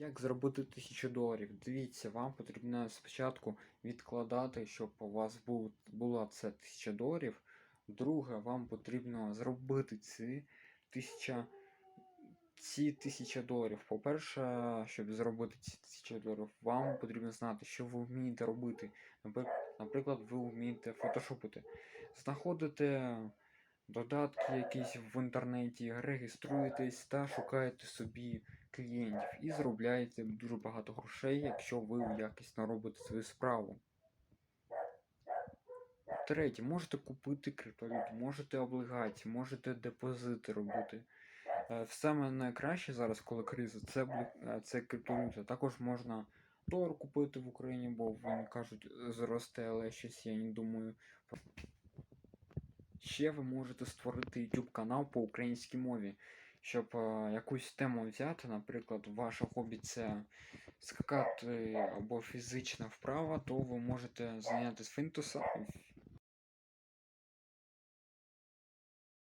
Як зробити 1000 доларів? Дивіться, вам потрібно спочатку відкладати, щоб у вас була це 1000 доларів. Друге, вам потрібно зробити ці 1000, ці 1000 доларів. По-перше, щоб зробити ці 1000 доларів, вам потрібно знати, що ви вмієте робити. Наприклад, ви вмієте фотошопити. Знаходите додатки якісь в інтернеті, реєструєтесь та шукаєте собі клієнтів і заробляєте дуже багато грошей, якщо ви якісно робите свою справу. Третє, можете купити криптовалюту, можете облігації, можете депозити робити. Саме найкраще зараз, коли криза, це, е, це криптовалюта. Також можна долар купити в Україні, бо він кажуть, зросте, але щось я не думаю. Ще ви можете створити YouTube канал по українській мові, щоб якусь тему взяти, наприклад, ваше хобі це скакати або фізична вправа, то ви можете зайнятися фінтуса,